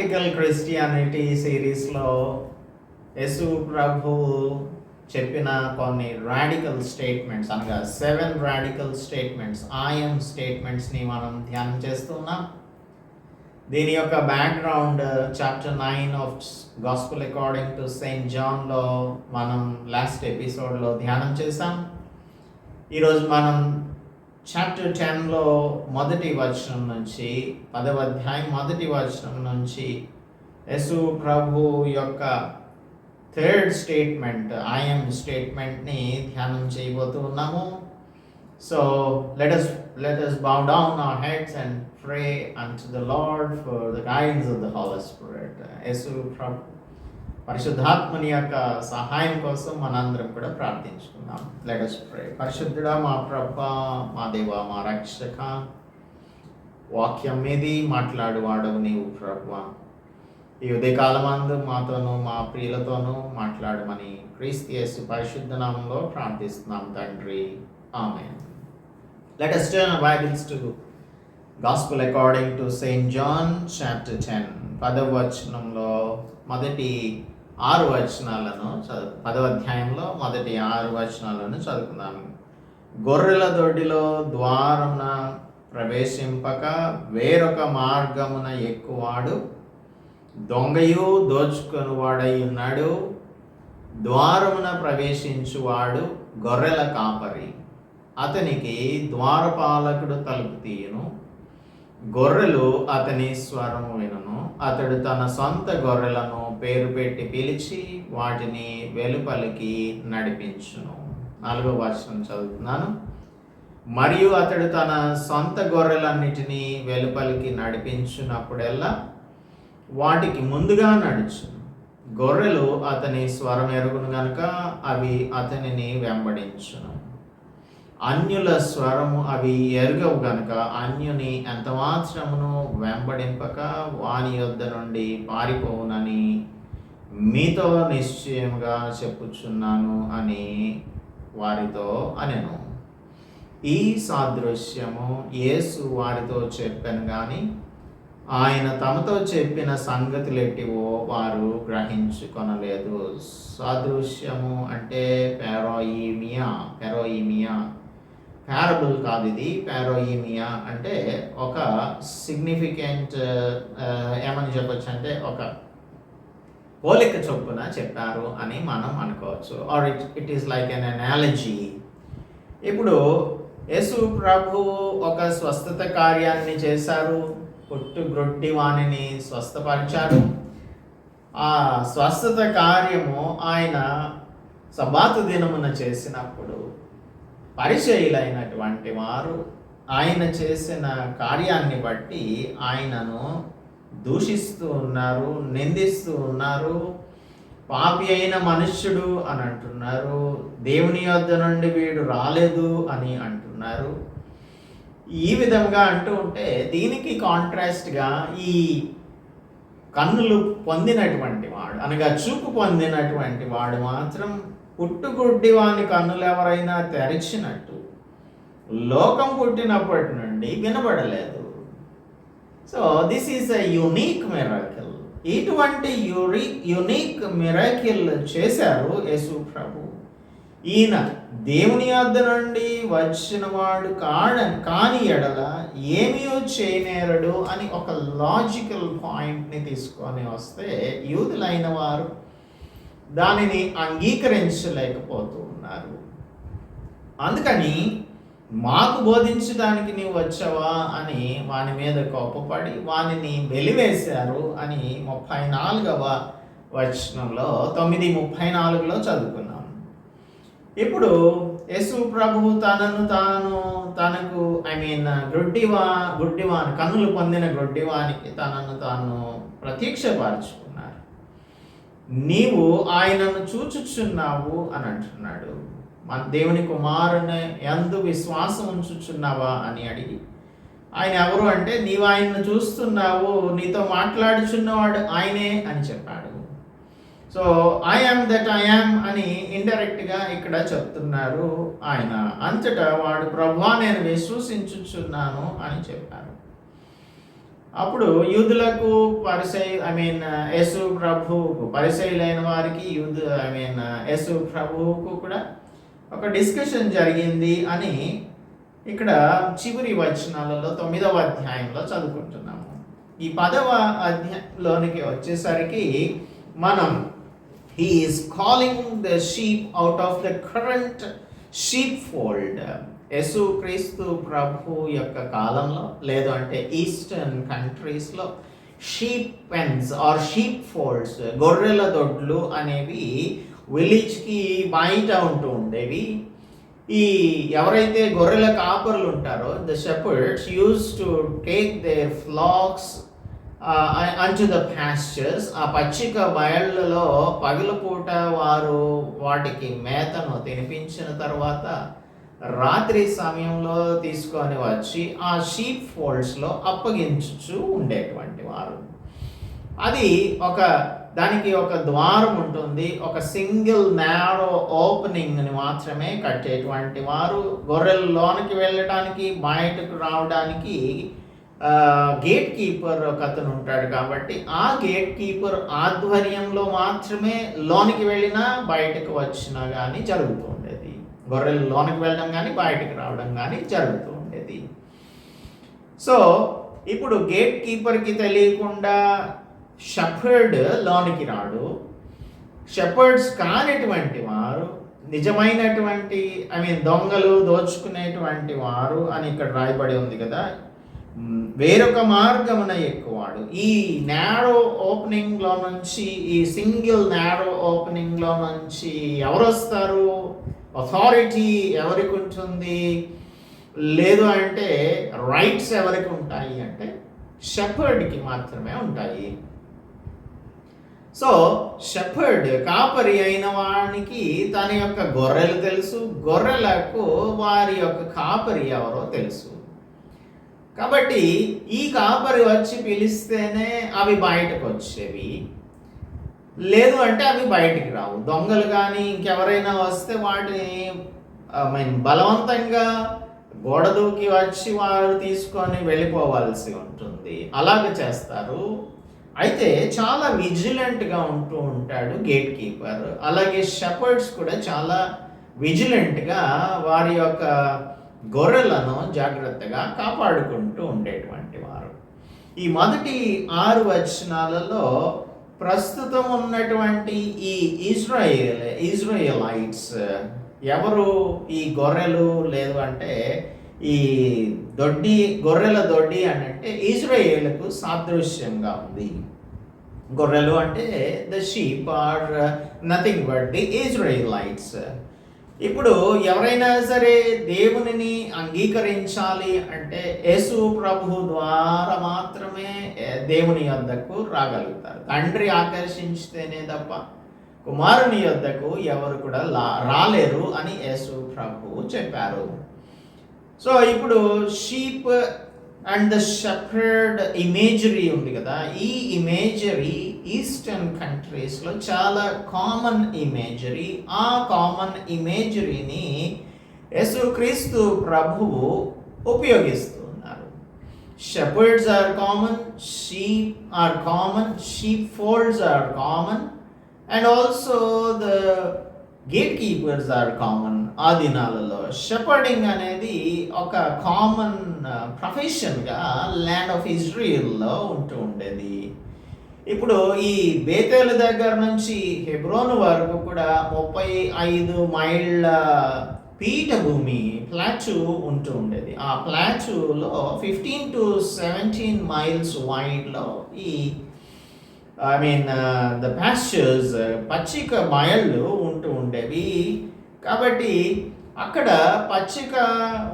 Practical Christianity సిరీస్లో యశు ప్రభు చెప్పిన కొన్ని రాడికల్ స్టేట్మెంట్స్ అనగా సెవెన్ రాడికల్ స్టేట్మెంట్స్ ఆయం స్టేట్మెంట్స్ని మనం ధ్యానం చేస్తున్నాం. దీని యొక్క background chapter nine of gospel according to saint జాన్లో మనం లాస్ట్ ఎపిసోడ్లో ధ్యానం చేసాం ఈరోజు మనం చాప్టర్ టెన్లో మొదటి వచనం నుంచి పదవ అధ్యాయం మొదటి వచనం నుంచి యశు ప్రభు యొక్క థర్డ్ స్టేట్మెంట్ ఐఎమ్ స్టేట్మెంట్ని ధ్యానం చేయబోతూ ఉన్నాము so let us let us bow down our heads and pray and the lord for the guidance of the Holy Spirit. Yesu ప్రభు పరిశుద్ధాత్మని యొక్క సహాయం కోసం మనందరం కూడా ప్రార్థించుకుందాం. Let us pray. పరిశుద్ధుడా మా ప్రభ మా దేవ మా రక్షక వాక్యం మీది మాట్లాడువాడవు నీవు ప్రభు. ఈ ఉదయకాలమందు మాతోనూ మా ప్రియులతోనూ మాట్లాడమని క్రీస్తు యేసు పరిశుద్ధ నామంలో ప్రార్థిస్తున్నాం తండ్రి. ఆమె let us turn bibles to gospel according to saint John chapter ten పదవ వచనంలో మొదటి ఆరు వచనాలను చదువు పదవ అధ్యాయంలో మొదటి ఆరు వచనాలను చదువుకుందాం. గొర్రెల దొడ్డిలో ద్వారమున ప్రవేశింపక వేరొక మార్గమున ఎక్కువాడు. దొంగయు దోచుకొనువాడై ఉన్నాడు. ద్వారమున ప్రవేశించువాడు గొర్రెల కాపరి. అతనికి ద్వారపాలకుడు తలుపు తీయను. గొర్రెలు అతని స్వరము వినను. అతడు తన సొంత గొర్రెలను పేరు పెట్టి పిలిచి వాటిని వెలుపలికి నడిపించును. నాలుగో వచనం చదువుతున్నాను. మరియు అతడు తన సొంత గొర్రెలన్నిటినీ వెలుపలికి నడిపించినప్పుడెల్లా వాటికి ముందుగా నడుచును. గొర్రెలు అతని స్వరం ఎరుగును గనుక అవి అతనిని వెంబడించును. అన్యుల స్వరము అవి ఎరుగవు గనుక అన్యుని ఎంత మాత్రమును వెంబడింపక వాని యొద్ద నుండి పారిపోవునని మీతో నిశ్చయంగా చెప్పుచున్నాను అని వారితో అనెను. ఈ సాదృశ్యము యేసు వారితో చెప్పాను కానీ ఆయన తమతో చెప్పిన సంగతులెట్టివో వారు గ్రహించుకొనలేదు. సాదృశ్యము అంటే పెరోయిమియా పెరోయిమియా. ప్యారబుల్ కాదు ఇది ప్యారోయిమియా అంటే ఒక సిగ్నిఫికెంట్ ఏమని చెప్పొచ్చు అంటే ఒక పోలిక చొప్పున చెప్పారు అని మనం అనుకోవచ్చు. Or it it is like an analogy ఇప్పుడు యేసు ప్రభు ఒక స్వస్థత కార్యాన్ని చేశారు పుట్టు గ్రొడ్డి వాణిని స్వస్థపరిచారు. ఆ స్వస్థత కార్యము ఆయన సబాతు దినమున చేసినప్పుడు పరిచయులైనటువంటి వారు ఆయన చేసిన కార్యాన్ని బట్టి ఆయనను దూషిస్తూ ఉన్నారు నిందిస్తూ ఉన్నారు. పాపి అయిన మనుష్యుడు అని అంటున్నారు. దేవుని యొద్ద నుండి వీడు రాలేదు అని అంటున్నారు. ఈ విధంగా అంటూ ఉంటే దీనికి కాంట్రాస్ట్గా ఈ కన్నులు పొందినటువంటి వాడు అనగా చూపు పొందినటువంటి వాడు మాత్రం పుట్టుగుడ్డి వాని కన్నులు ఎవరైనా తెరిచినట్టు లోకం పుట్టినప్పటి నుండి వినబడలేదు. So this is a unique miracle ఇటువంటి యురీ యునీక్ మిరాకిల్ చేశారు యేసు ప్రభు. ఈయన దేవుని వద్ద నుండి వచ్చిన వాడు కాడ కాని ఎడల ఏమీ చేయనేరడు అని ఒక లాజికల్ పాయింట్ని తీసుకొని వస్తే యూదులైన వారు దానిని అంగీకరించలేకపోతూ ఉన్నారు. అందుకని మాకు బోధించడానికి నీవు వచ్చావా అని వాని మీద కోపపడి వానిని వెలివేశారు అని ముప్పై నాలుగవ వచనంలో తొమ్మిది ముప్పై నాలుగులో చదువుకున్నాం. ఇప్పుడు యేసు ప్రభు తనను తాను తనకు ఐ మీన్ గుడ్డివా గుడ్డివాని కన్నులు పొందిన గుడ్డివానికి తనను తాను ప్రత్యక్షపరుచుకున్నారు. నీవు ఆయనను చూచుచున్నావు అని అంటున్నాడు. మన దేవుని కుమారుని ఎందు విశ్వాసం ఉంచుచున్నావా అని అడిగి ఆయన ఎవరు అంటే నీవు ఆయన్ను చూస్తున్నావు నీతో మాట్లాడుచున్నవాడు ఆయనే అని చెప్పాడు. So I am that I am అని ఇండైరెక్ట్గా ఇక్కడ చెప్తున్నారు ఆయన. అంతటా వాడు ప్రభా నేను విశ్వసించుచున్నాను అని చెప్పారు. అప్పుడు యూదులకు పరిసై ఐ మీన్ uh, యేసు ప్రభువుకు పరిసైలైన వారికి యూదు ఐ మీన్ uh, యేసు ప్రభువుకు కూడా ఒక డిస్కషన్ జరిగింది అని ఇక్కడ చివరి వచనాలలో తొమ్మిదవ అధ్యాయంలో చదువుకుంటున్నాము. ఈ పదవ అధ్యాయంలోనికి వచ్చేసరికి మనం he's calling the sheep out of the current sheep fold Yesu Kristu ప్రభు యొక్క కాలంలో లేదు అంటే ఈస్టర్న్ కంట్రీస్లో sheep pens or sheep folds గొర్రెల దొడ్లు అనేవి విలేజ్కి బయట ఉంటూ ఉండేవి. ఈ ఎవరైతే గొర్రెల కాపర్లు ఉంటారో the shepherds use to take their flocks అంచు ద ప్యాస్చర్స్ ఆ పచ్చిక బయళ్ళలో పగలపూట వారు వాటికి మేతను తినిపించిన తర్వాత రాత్రి సమయంలో తీసుకొని వచ్చి ఆ షీప్ ఫోల్డ్స్లో అప్పగించుచు ఉండేటువంటి వారు. అది ఒక దానికి ఒక ద్వారం ఉంటుంది. ఒక సింగిల్ నేరో ఓపెనింగ్ని మాత్రమే కట్టేటువంటి వారు. గొర్రెల లోనికి వెళ్ళడానికి బయటకు రావడానికి గేట్ కీపర్ ఒక అతను ఉంటాడు కాబట్టి ఆ గేట్ కీపర్ ఆధ్వర్యంలో మాత్రమే లోనికి వెళ్ళినా బయటకు వచ్చినా కానీ జరుగుతుంది. గొర్రెలు లోనికి వెళ్ళడం కానీ బయటకు రావడం కానీ జరుగుతూ ఉండేది. సో ఇప్పుడు గేట్ కీపర్కి తెలియకుండా షఫర్డ్ లోనికి రాడు. షెపర్డ్స్ కానిటువంటి వారు నిజమైనటువంటి ఐ మీన్ దొంగలు దోచుకునేటువంటి వారు అని ఇక్కడ రాయబడి ఉంది కదా వేరొక మార్గమున ఎక్కువాడు. ఈ నేరో ఓపెనింగ్లో నుంచి ఈ సింగిల్ నేరో ఓపెనింగ్లో నుంచి ఎవరు వస్తారు అథారిటీ ఎవరికి ఉంటుంది? లేదు అంటే రైట్స్ ఎవరికి ఉంటాయి అంటే షెఫర్డ్కి మాత్రమే ఉంటాయి. సో షెఫర్డ్ కాపరి అయిన వానికి తన యొక్క గొర్రెలు తెలుసు. గొర్రెలకు వారి యొక్క కాపరి ఎవరో తెలుసు. కాబట్టి ఈ కాపరి వచ్చి పిలిస్తేనే అవి బయటకు వచ్చేవి. లేదు అంటే అవి బయటికి రావు. దొంగలు కానీ ఇంకెవరైనా వస్తే వాటిని ఐ మీన్ బలవంతంగా గోడ దూకి వచ్చి వారు తీసుకొని వెళ్ళిపోవాల్సి ఉంటుంది. అలాగ చేస్తారు. అయితే చాలా విజిలెంట్గా ఉంటూ ఉంటాడు గేట్ కీపర్ అలాగే షెపర్డ్స్ కూడా చాలా విజిలెంట్గా వారి యొక్క గొర్రెలను జాగ్రత్తగా కాపాడుకుంటూ ఉండేటువంటి వారు. ఈ మొదటి ఆరు వచనాలలో ప్రస్తుతం ఉన్నటువంటి ఈ ఇజ్రాయేల్ ఇజ్రాయలైట్స్ ఎవరు? ఈ గొర్రెలు లేదు అంటే ఈ దొడ్డి గొర్రెల దొడ్డి అని అంటే ఇజ్రాయేల్కు సాదృశ్యంగా ఉంది. గొర్రెలు అంటే the sheep are nothing but the Israelites ఇప్పుడు ఎవరైనా సరే దేవునిని అంగీకరించాలి అంటే యేసు ప్రభు ద్వారా మాత్రమే దేవుని యొద్దకు రాగలుగుతారు. తండ్రి ఆకర్షించితేనే తప్ప కుమారుని యొద్దకు ఎవరు కూడా లా రాలేరు అని యేసు ప్రభు చెప్పారు. సో ఇప్పుడు sheep and the shepherd imagery ఉంది కదా. ఈ ఇమేజరీ ఈస్టర్న్ కంట్రీస్లో చాలా కామన్ ఇమేజరీ ఆ కామన్ ఇమేజరీని యేసుక్రీస్తు ప్రభువు ఉపయోగిస్తున్నారు. Shepherds are common sheep are common sheep folds are common and also the gate keepers are common ఆ దినాలలో షెపర్డింగ్ అనేది ఒక కామన్ ప్రొఫెషన్గా ల్యాండ్ ఆఫ్ ఇజ్రాయిల్లో ఉంటూ ఉండేది. ఇప్పుడు ఈ బేతేలు దగ్గర నుంచి హెబ్రోన్ వరకు కూడా ముప్పై ఐదు మైళ్ళ పీఠభూమి ప్లాచు ఉంటూ ఉండేది. ఆ ప్లాచులో ఫిఫ్టీన్ టు సెవెంటీన్ మైల్స్ వైడ్లో ఈ ఐ మీన్ ద ప్యాస్చర్స్ పచ్చిక బయళ్ళు ఉంటూ ఉండేవి. కాబట్టి అక్కడ పచ్చిక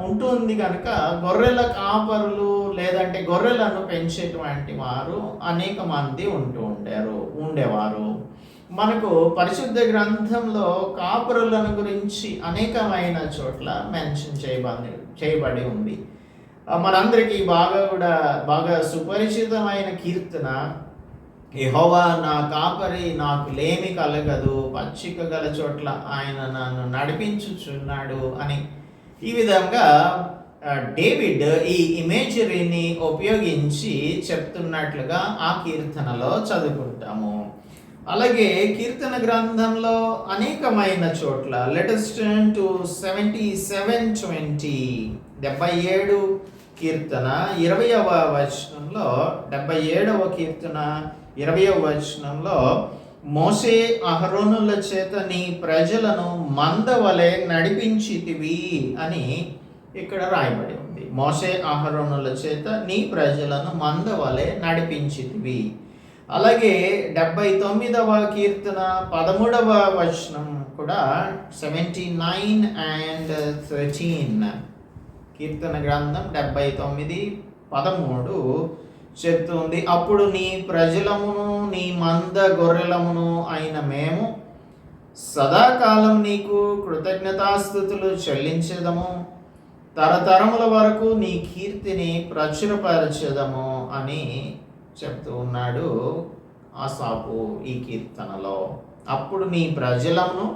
ఉంటుంది కనుక గొర్రెల కాపరులు లేదంటే గొర్రెలను పెంచేటువంటి వారు అనేక మంది ఉంటూ ఉండారు ఉండేవారు. మనకు పరిశుద్ధ గ్రంథంలో కాపురులను గురించి అనేకమైన చోట్ల మెన్షన్ చేయబడి చేయబడి ఉంది. మనందరికీ బాగా కూడా బాగా సుపరిచితమైన కీర్తన యహోవా నా కాపరి నాకు లేమి కలగదు పచ్చిక గల చోట్ల ఆయన నన్ను నడిపించుచున్నాడు అని. ఈ విధంగా డేవిడ్ ఈ ఇమేజరీని ఉపయోగించి చెప్తున్నట్లుగా ఆ కీర్తనలో చదువుకుంటాము. అలాగే కీర్తన గ్రంథంలో అనేకమైన చోట్ల latest to seventy seven twenty డెబ్బై ఏడు కీర్తన ఇరవయవ వచనంలో డెబ్బై ఏడవ కీర్తన ఇరవయవ వచనంలో మోసే అహరోనుల చేత నీ ప్రజలను మందవలె నడిపించితివి అని ఇక్కడ రాయబడి ఉంది. మోసే అహరోనుల చేత నీ ప్రజలను మందవలె నడిపించితివి. అలాగే డెబ్బై తొమ్మిదవ కీర్తన పదమూడవ వచనం కూడా సెవెంటీ నైన్ అండ్ థర్టీన్ కీర్తన గ్రంథం డెబ్బై తొమ్మిది పదమూడు చెప్తుంది. అప్పుడు నీ ప్రజలమును నీ మంద గొర్రెలమును అయిన మేము సదాకాలం నీకు కృతజ్ఞతాస్థుతులు చెల్లించేదము. తరతరముల వరకు నీ కీర్తిని ప్రచురపరచెదము అని చెప్తూ ఉన్నాడు ఆసాపు ఈ కీర్తనలో. అప్పుడు నీ ప్రజలమును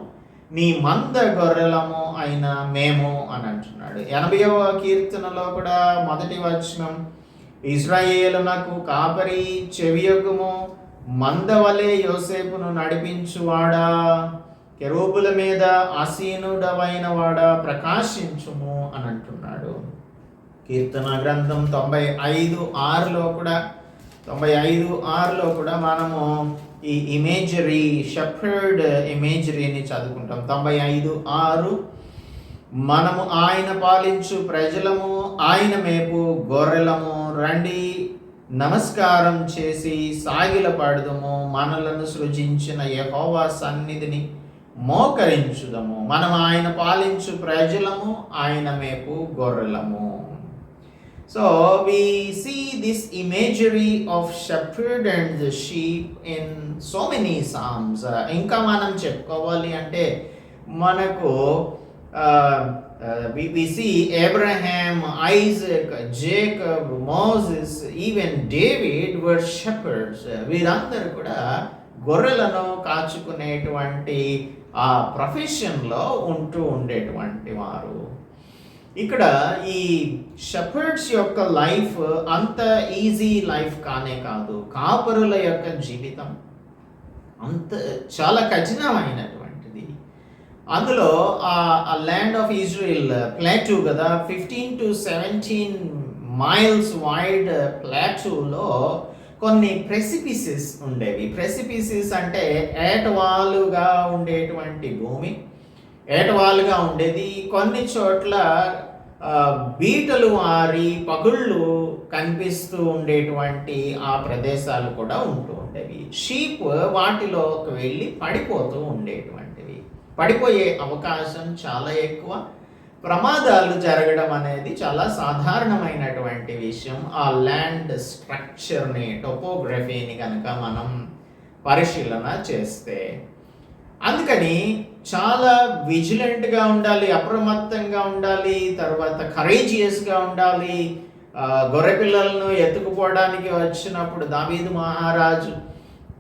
నీ మంద గొర్రెలము అయిన మేము అని అంటున్నాడు. ఎనభైవ కీర్తనలో కూడా మొదటి వచనం ఇజ్రాయేలునకు కాపరి చెవియొగ్గుము మందవలే యోసేపును నడిపించువాడా. కెరూబుల మీద ఆసీనుడవైన వాడా ప్రకాశించుము అని అంటున్నాడు కీర్తన గ్రంథం తొంభై ఐదు ఆరులో కూడా తొంభై ఐదు ఆరులో కూడా మనము ఈ ఇమేజరీ షఫర్డ్ ఇమేజరీని చదువుకుంటాం. తొంభై ఐదు ఆరు మనము ఆయన పాలించు ప్రజలము ఆయన మేపు గొర్రెలము రండి. నమస్కారం చేసి సాగిల పాడుదము మనలను సృజించిన యహోవా సన్నిధిని మోకరించుదము. మనం ఆయన పాలించు ప్రజలము ఆయన మేపు గొర్రెలము. So we see this imagery of shepherd and the sheep in so many psalms. Uh, ఇంకా మనం చెప్పుకోవాలి అంటే మనకు uh, Uh, we, we see Abraham, Isaac, Jacob, Moses, even David were shepherds. Uh, వీరందరూ కూడా గొర్రెలను కాచుకునేటువంటి ఆ ప్రొఫెషన్లో ఉంటూ ఉండేటువంటి వారు. ఇక్కడ ఈ షెఫర్డ్స్ యొక్క లైఫ్ అంత ఈజీ లైఫ్ కానే కాదు. కాపరుల యొక్క జీవితం అంత చాలా కఠినమైనటువంటి అందులో ఆ ల్యాండ్ ఆఫ్ ఇజ్రాయిల్ ప్లాట్యూ కదా fifteen to seventeen miles wide ప్లాట్యూలో కొన్ని ప్రెసిపిసెస్ ఉండేవి. ప్రెసిపిసెస్ అంటే ఏటవాలుగా ఉండేటువంటి భూమి. ఏటవాలుగా ఉండేది. కొన్ని చోట్ల బీటలు వారి పగుళ్ళు కనిపిస్తూ ఉండేటువంటి ఆ ప్రదేశాలు కూడా ఉంటూ ఉండేవి. షీప్ వాటిలోకి వెళ్ళి పడిపోతూ ఉండేటువంటి పడిపోయే అవకాశం చాలా ఎక్కువ. ప్రమాదాలు జరగడం అనేది చాలా సాధారణమైనటువంటి విషయం. ఆ ల్యాండ్ స్ట్రక్చర్ని టొపోగ్రఫీని కనుక మనం పరిశీలన చేస్తే. అందుకని చాలా విజిలెంట్గా ఉండాలి అప్రమత్తంగా ఉండాలి తర్వాత కరేజియస్గా ఉండాలి. గొర్రె పిల్లలను ఎత్తుకుపోవడానికి వచ్చినప్పుడు దావీదు మహారాజు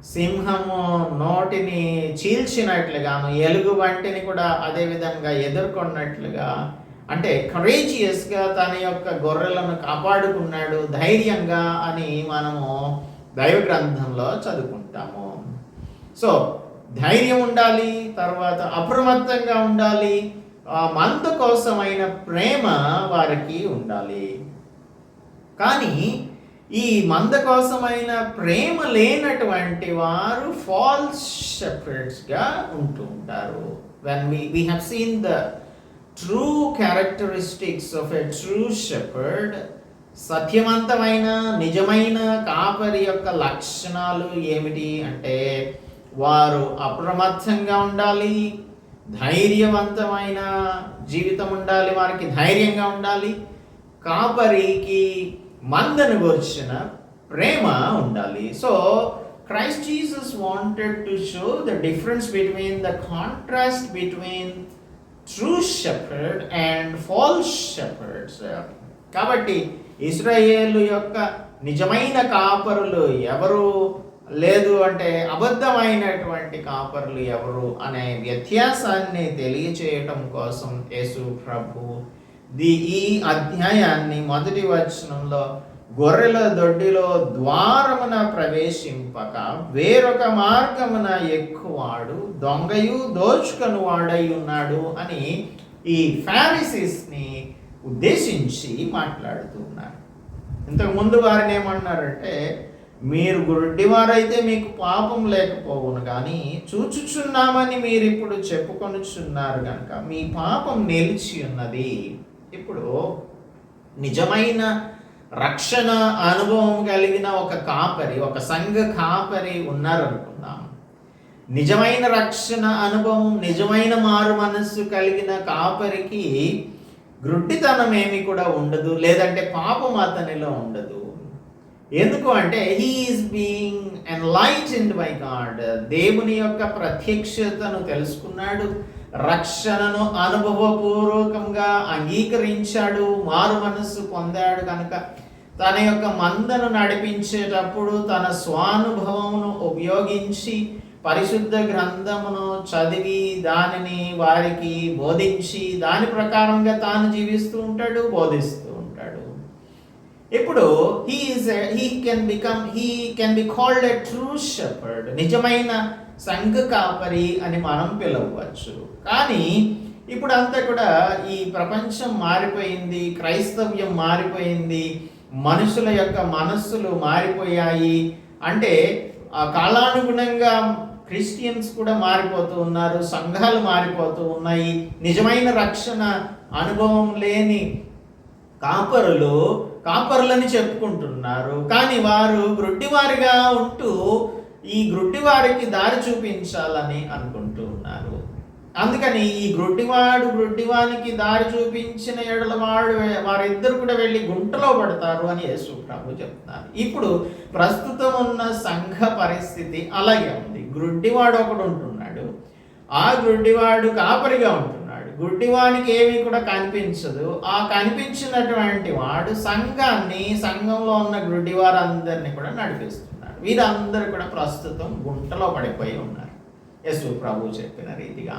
సింహము నోటిని చీల్చినట్లుగాను ఎలుగు వంటిని కూడా అదే విధంగా ఎదుర్కొన్నట్లుగా అంటే కరేజియస్గా తన యొక్క గొర్రెలను కాపాడుకున్నాడు ధైర్యంగా అని మనము దైవ గ్రంథంలో చదువుకుంటాము. సో ధైర్యం ఉండాలి తర్వాత అప్రమత్తంగా ఉండాలి ఆ కోసమైన ప్రేమ వారికి ఉండాలి. కానీ ఈ మంద కోసమైన ప్రేమ లేనటువంటి వారు ఫాల్స్ షెఫర్డ్స్గా ఉంటూ ఉంటారు. When we we have seen the true characteristics of a true shepherd సత్యవంతమైన నిజమైన కాపరి యొక్క లక్షణాలు ఏమిటి అంటే వారు అప్రమత్తంగా ఉండాలి ధైర్యవంతమైన జీవితం ఉండాలి వారికి ధైర్యంగా ఉండాలి కాపరికి మందను గురించిన ప్రేమ ఉండాలి. So Christ Jesus wanted to show the difference between the contrast between true shepherd and false shepherds కాబట్టి ఇస్రాయేల్ యొక్క నిజమైన కాపరులు ఎవరు? లేదు అంటే అబద్ధమైనటువంటి కాపర్లు ఎవరు? అనే వ్యత్యాసాన్ని తెలియచేయటం కోసం యేసు ప్రభు ది ఈ అధ్యాయాన్ని మొదటి వచనంలో గొర్రెల దొడ్డిలో ద్వారమున ప్రవేశింపక వేరొక మార్గమున ఎక్కువాడు దొంగయు దోచుకను వాడై ఉన్నాడు అని ఈ ఫారిసిస్ని ఉద్దేశించి మాట్లాడుతున్నారు. ఇంతకు ముందు వారిని ఏమన్నారంటే మీరు గుడ్డివారైతే మీకు పాపం లేకపోవును కానీ చూచుచున్నామని మీరు ఇప్పుడు చెప్పుకొనుచున్నారు కనుక మీ పాపం నిలిచి ఉన్నది. ఇప్పుడు నిజమైన రక్షణ అనుభవం కలిగిన ఒక కాపరి ఒక సంఘ కాపరి ఉన్నారనుకుందాం. నిజమైన రక్షణ అనుభవం నిజమైన మారు మనస్సు కలిగిన కాపరికి గ్రుడ్డితనం ఏమి కూడా ఉండదు లేదంటే పాపం అతనిలో ఉండదు. ఎందుకు అంటే he's being enlightened by God దేవుని యొక్క ప్రత్యక్షతను తెలుసుకున్నాడు. రక్షణను అనుభవపూర్వకంగా అంగీకరించాడు మారు మనస్సు పొందాడు కనుక తన యొక్క మందను నడిపించేటప్పుడు తన స్వానుభవమును ఉపయోగించి పరిశుద్ధ గ్రంథమును చదివి దానిని వారికి బోధించి దాని ప్రకారంగా తాను జీవిస్తూ ఉంటాడు బోధిస్తూ ఉంటాడు. ఇప్పుడు he's he can become he can be called a true shepherd నిజమైన సంఘ కాపరి అని మనం పిలవచ్చు. కానీ ఇప్పుడు అంతా కూడా ఈ ప్రపంచం మారిపోయింది క్రైస్తవ్యం మారిపోయింది మనుషుల యొక్క మనస్సులు మారిపోయాయి. అంటే కాలానుగుణంగా క్రిస్టియన్స్ కూడా మారిపోతూ ఉన్నారు సంఘాలు మారిపోతూ ఉన్నాయి. నిజమైన రక్షణ అనుభవం లేని కాపరులు కాపరులని చెప్పుకుంటున్నారు. కానీ వారు గ్రుడ్డివారిగా ఉంటూ ఈ గ్రుడ్డివారికి దారి చూపించాలని అనుకుంటూ అందుకని ఈ గ్రుడ్డివాడు గ్రొడ్డివానికి దారి చూపించిన ఎడల వాడు వారిద్దరు కూడా వెళ్ళి గుంటలో పడతారు అని యేసు ప్రభు చెప్తున్నారు ఇప్పుడు ప్రస్తుతం ఉన్న సంఘ పరిస్థితి అలాగే ఉంది. గ్రొడ్డివాడు ఒకడు ఉంటున్నాడు. ఆ గ్రుడ్డివాడు కాపరిగా ఉంటున్నాడు. గుడ్డివానికి ఏమీ కూడా కనిపించదు. ఆ కనిపించినటువంటి వాడు సంఘాన్ని సంఘంలో ఉన్న గ్రుడ్డివారందరినీ కూడా నడిపిస్తున్నాడు. వీరందరూ కూడా ప్రస్తుతం గుంటలో పడిపోయి ఉన్నారు. యశు ప్రభు చెప్పిన రీతిగా.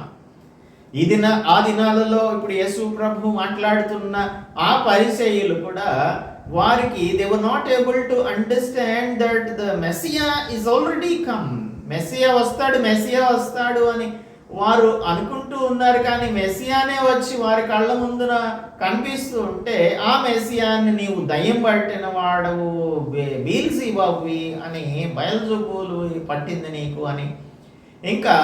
ఈ దిన ఆ దినాలలో ఇప్పుడు యేసు ప్రభు మాట్లాడుతున్న ఆ పరిచయులు కూడా వారికి they were not able to understand that the messiah is already come messiah వస్తాడు మెస్సియా వస్తాడు అని వారు అనుకుంటూ ఉన్నారు. కానీ మెస్సియానే వచ్చి వారి కళ్ళ ముందున కనిపిస్తూ ఉంటే ఆ మెస్సియాన్ని నీవు దయ్యం పట్టిన వాడవు బీల్సీ బాబువి అని బయలుజుబులు పట్టింది నీకు అని. ఇంకా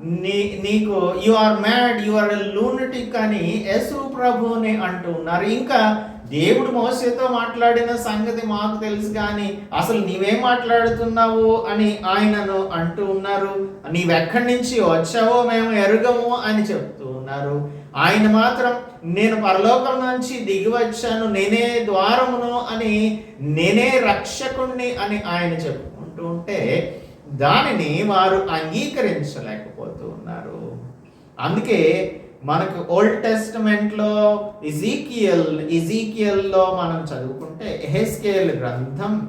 నీ నీకు you are mad you are lunatic అని యశు ప్రభుని అంటూ ఉన్నారు. ఇంకా దేవుడు మోసతో మాట్లాడిన సంగతి మాకు తెలుసు కానీ అసలు నీవేం మాట్లాడుతున్నావు అని ఆయనను అంటూ ఉన్నారు. నీవెక్కడి నుంచి వచ్చావో మేము ఎరుగము అని చెప్తూ ఉన్నారు. ఆయన మాత్రం నేను పరలోకం నుంచి దిగి వచ్చాను నేనే ద్వారమును అని నేనే రక్షకుణ్ణి అని ఆయన చెప్పుకుంటూ ఉంటే దానిని వారు అంగీకరించలేకపోతూ ఉన్నారు. అందుకే మనకు ఓల్డ్ టెస్ట్మెంట్లో ఇజీకియల్ ఇజీకియల్లో మనం చదువుకుంటే ఎహెస్కేల్ గ్రంథం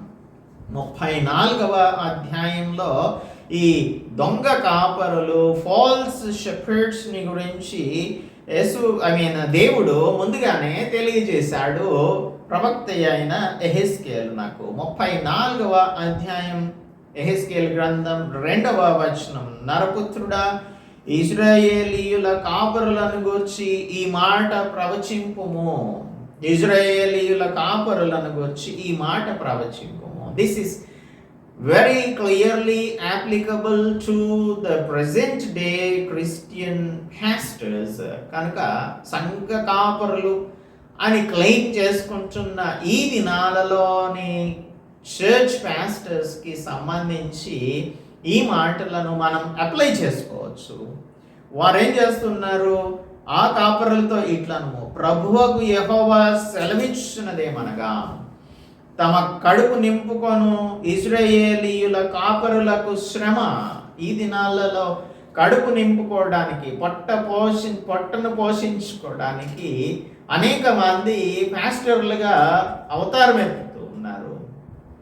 ముప్పై నాలుగవ అధ్యాయంలో ఈ దొంగ కాపరులు ఫాల్స్ షెఫర్డ్స్ని గురించి యేసు ఐ మీన్ దేవుడు ముందుగానే తెలియజేశాడు. ప్రవక్త అయిన ఎహెస్కేల్ నాకు ముప్పై నాలుగవ అధ్యాయం ఎహెస్కేల్ గ్రంథం రెండవ వచనం. నరపుత్రుడా ఇజ్రాయేలీయుల కాపరులను గూర్చి ఈ మాట ప్రవచింపుము. ఇజ్రాయేలీయుల కాపరులను గూర్చి ఈ మాట ప్రవచింపుము. This is very clearly applicable to the present day Christian pastors కనుక సంఘ కాపరులు అని క్లెయిమ్ చేసుకుంటున్న ఈ దినాలలోని చర్చ్ పాస్టర్స్కి సంబంధించి ఈ మాటలను మనం అప్లై చేసుకోవచ్చు. వారు ఏం చేస్తున్నారు? ఆ కాపరులతో ఇట్లను ప్రభువకు యహోవా సెలవిచ్చినదేమనగా తమ కడుపు నింపుకొను ఇజ్రాయేలీయుల కాపరులకు శ్రమ. ఈ దినాలలో కడుపు నింపుకోవడానికి పొట్ట పోషి పొట్టను పోషించుకోవడానికి అనేక మంది మాస్టర్లుగా అవతారం ఎత్తు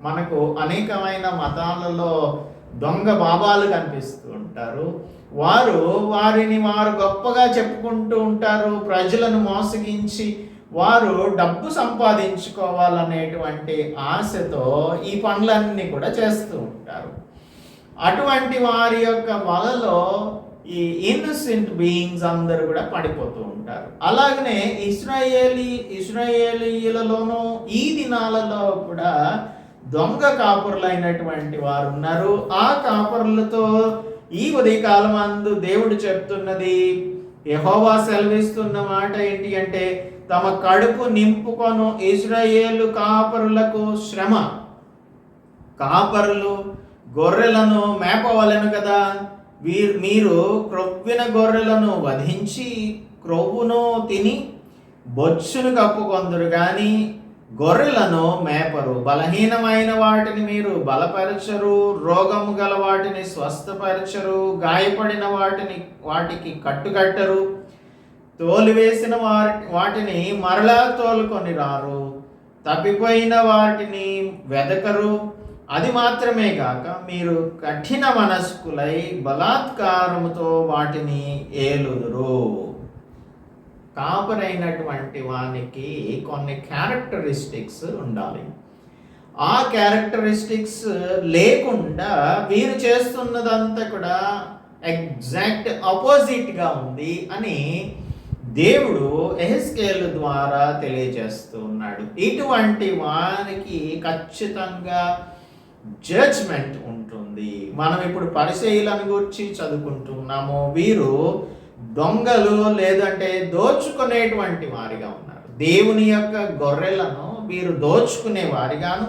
మనకు అనేకమైన మతాలలో దొంగ బాబాలు కనిపిస్తూ ఉంటారు. వారు వారిని వారు గొప్పగా చెప్పుకుంటూ ఉంటారు. ప్రజలను మోసగించి వారు డబ్బు సంపాదించుకోవాలనేటువంటి ఆశతో ఈ పనులన్నీ కూడా చేస్తూ ఉంటారు. అటువంటి వారి యొక్క వలలో ఈ ఇన్నోసెంట్ బీయింగ్స్ అందరూ కూడా పడిపోతూ ఉంటారు. అలాగనే ఇస్రాయేలీ ఇస్రాయేలీలలోనూ ఈ దినాలలో కూడా దొంగ కాపురులైనటువంటి వారు ఉన్నారు. ఆ కాపురులతో ఈ ఉదయకాలం అందు దేవుడు చెప్తున్నది యహోవా సెలవిస్తున్న మాట ఏంటి అంటే తమ కడుపు నింపుకొను ఇజ్రాయేలు కాపరులకు శ్రమ. కాపరులు గొర్రెలను మేపవలను కదా. వీరు మీరు క్రొవ్విన గొర్రెలను వధించి క్రొవ్వును తిని బొచ్చును కప్పుకొందరు కానీ గొర్రెలను మేపరు. బలహీనమైన వాటిని మీరు బలపరచరు. రోగము గల వాటిని స్వస్థపరచరు. గాయపడిన వాటిని వాటికి కట్టుకట్టరు. తోలివేసిన వారి వాటిని మరలా తోలుకొని రారు. తప్పిపోయిన వాటిని వెదకరు. అది మాత్రమే కాక మీరు కఠిన మనస్కులై బలాత్కారముతో వాటిని ఏలుదురు. కాపరైనటువంటి వానికి కొన్ని క్యారెక్టరిస్టిక్స్ ఉండాలి. ఆ క్యారెక్టరిస్టిక్స్ లేకుండా వీరు చేస్తున్నదంతా కూడా ఎగ్జాక్ట్ ఆపోజిట్గా ఉంది అని దేవుడు ఎహెస్కేల్ ద్వారా తెలియజేస్తూ ఉన్నాడు. ఇటువంటి వారికి ఖచ్చితంగా జడ్జ్మెంట్ ఉంటుంది. మనం ఇప్పుడు పరిచయలను గురించి చదువుకుంటున్నాము వీరు దొంగలు లేదంటే దోచుకునేటువంటి వారిగా ఉన్నారు. దేవుని యొక్క గొర్రెలను వీరు దోచుకునే వారిగాను.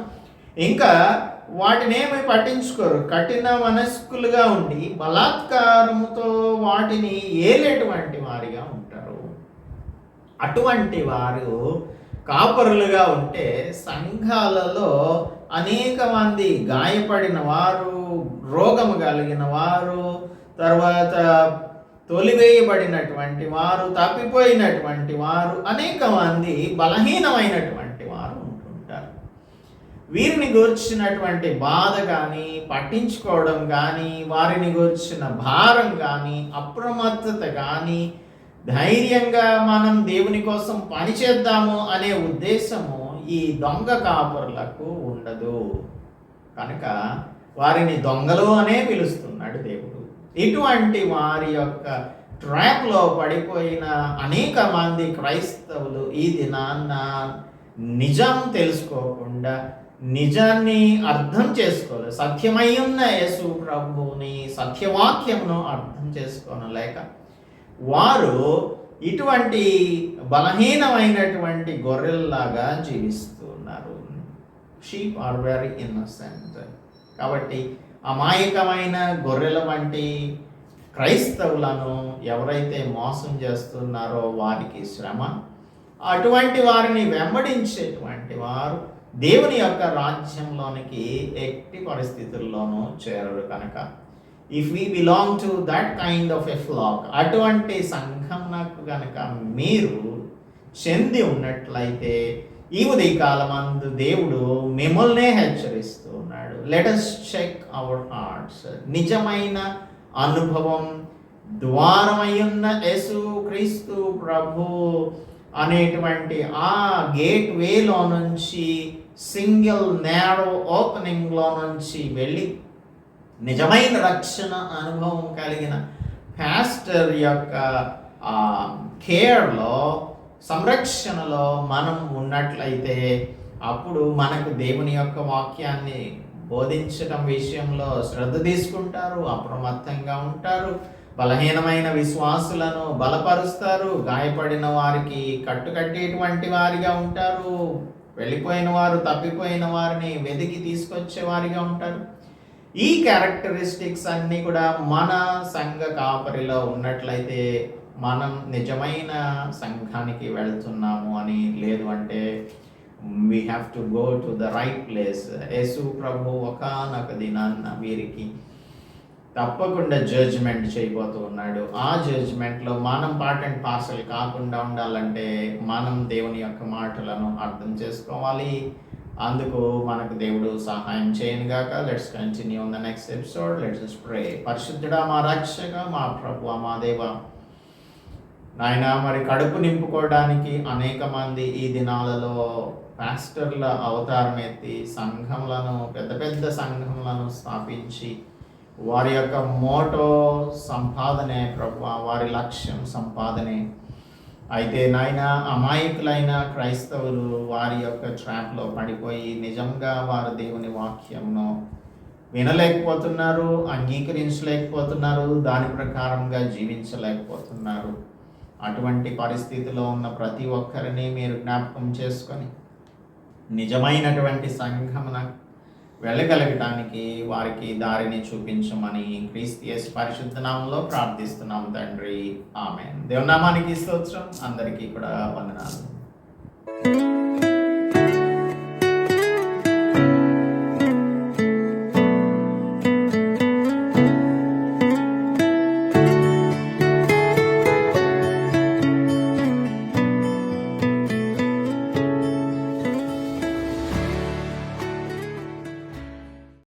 ఇంకా వాటిని ఏమి పట్టించుకోరు. కఠిన మనస్కులుగా ఉండి బలాత్కారముతో వాటిని ఏలేటువంటి వారిగా ఉంటారు. అటువంటి వారు కాపరులుగా ఉంటే సంఘాలలో అనేక మంది గాయపడిన వారు రోగము కలిగిన వారు తర్వాత తొలివేయబడినటువంటి వారు తప్పిపోయినటువంటి వారు అనేక మంది బలహీనమైనటువంటి వారు ఉంటుంటారు. వీరిని గూర్చినటువంటి బాధ కానీ పట్టించుకోవడం కానీ వారిని గూర్చిన భారం కానీ అప్రమత్తత కానీ ధైర్యంగా మనం దేవుని కోసం పనిచేద్దాము అనే ఉద్దేశము ఈ దొంగ కాపురులకు ఉండదు. కనుక వారిని దొంగలు అనే పిలుస్తున్నాడు దేవుడు. ఇటువంటి వారి యొక్క ట్రాప్లో పడిపోయిన అనేక మంది క్రైస్తవులు ఈ దినాన్న నిజం తెలుసుకోకుండా నిజాన్ని అర్థం చేసుకోలేదు సత్యమై ఉన్న యేసు ప్రభుని సత్యవాక్యమును అర్థం చేసుకోనలేక వారు ఇటువంటి బలహీనమైనటువంటి గొర్రెల్లాగా జీవిస్తున్నారు. Sheep are very innocent. కాబట్టి అమాయకమైన గొర్రెల వంటి క్రైస్తవులను ఎవరైతే మోసం చేస్తున్నారో వారికి శ్రమ అటువంటి వారిని వెంబడించేటువంటి వారు దేవుని యొక్క రాజ్యంలోనికి ఎట్టి పరిస్థితుల్లోనూ చేరరు కనుక. If we belong to that kind of a flock అటువంటి సంఘం నాకు కనుక మీరు చెంది ఉన్నట్లయితే ఈ ఉదయకాలమందు దేవుడు మిమ్మల్నే హెచ్చరిస్తూ లెటస్ చెక్ అవర్ హార్ట్స్ నిజమైన అనుభవం ద్వారమయ్యున్న యేసు క్రీస్తు ప్రభు అనేటువంటి ఆ గేట్ వేలో నుంచి సింగిల్ నేరో ఓపెనింగ్లో నుంచి వెళ్ళి నిజమైన రక్షణ అనుభవం కలిగిన పాస్టర్ యొక్క కేర్లో సంరక్షణలో మనం ఉన్నట్లయితే అప్పుడు మనకు దేవుని యొక్క వాక్యాన్ని బోధించడం విషయంలో శ్రద్ధ తీసుకుంటారు అప్రమత్తంగా ఉంటారు బలహీనమైన విశ్వాసులను బలపరుస్తారు గాయపడిన వారికి కట్టుకట్టేటువంటి వారిగా ఉంటారు వెళ్ళిపోయిన వారు తప్పిపోయిన వారిని వెతికి తీసుకొచ్చే వారిగా ఉంటారు. ఈ క్యారెక్టరిస్టిక్స్ అన్నీ కూడా మన సంఘ కాపరిలో ఉన్నట్లయితే మనం నిజమైన సంఘానికి వెళ్తున్నాము అని లేదు అంటే we have to go to the right place Yesu ప్రభు ఒకనొక దినాన్న వీరికి తప్పకుండా జడ్జ్మెంట్ చేయబోతూ ఉన్నాడు. ఆ జడ్జ్మెంట్లో మనం పార్ట్ అండ్ పార్సల్ కాకుండా ఉండాలంటే మనం దేవుని యొక్క మాటలను అర్థం చేసుకోవాలి. అందుకు మనకు దేవుడు సహాయం చేయను గాక. Let's continue the next episode let's pray పరిశుద్ధుడా మా రక్షక మా ప్రభు మా దేవ. నాయన మరి కడుపు నింపుకోవడానికి అనేక మంది ఈ దినాలలో పాస్టర్ల అవతారం ఎత్తి సంఘములను పెద్ద పెద్ద సంఘములను స్థాపించి వారి యొక్క మోటో సంపాదనే ప్రభు వారి లక్ష్యం సంపాదనే. అయితే నాయన అమాయకులైన క్రైస్తవులు వారి యొక్క ట్రాప్లో పడిపోయి నిజంగా వారు దేవుని వాక్యంను వినలేకపోతున్నారు అంగీకరించలేకపోతున్నారు దాని ప్రకారంగా జీవించలేకపోతున్నారు. అటువంటి పరిస్థితిలో ఉన్న ప్రతి ఒక్కరిని మీరు జ్ఞాపకం చేసుకొని నిజమైనటువంటి సంఘమున వెళ్ళగలగటానికి వారికి దారిని చూపించమని క్రీస్తియస్ పరిశుద్ధ నామంలో ప్రార్థిస్తున్నాం తండ్రి. ఆమె దేవునామానికి స్తోత్రం. అందరికీ కూడా వందనాలు.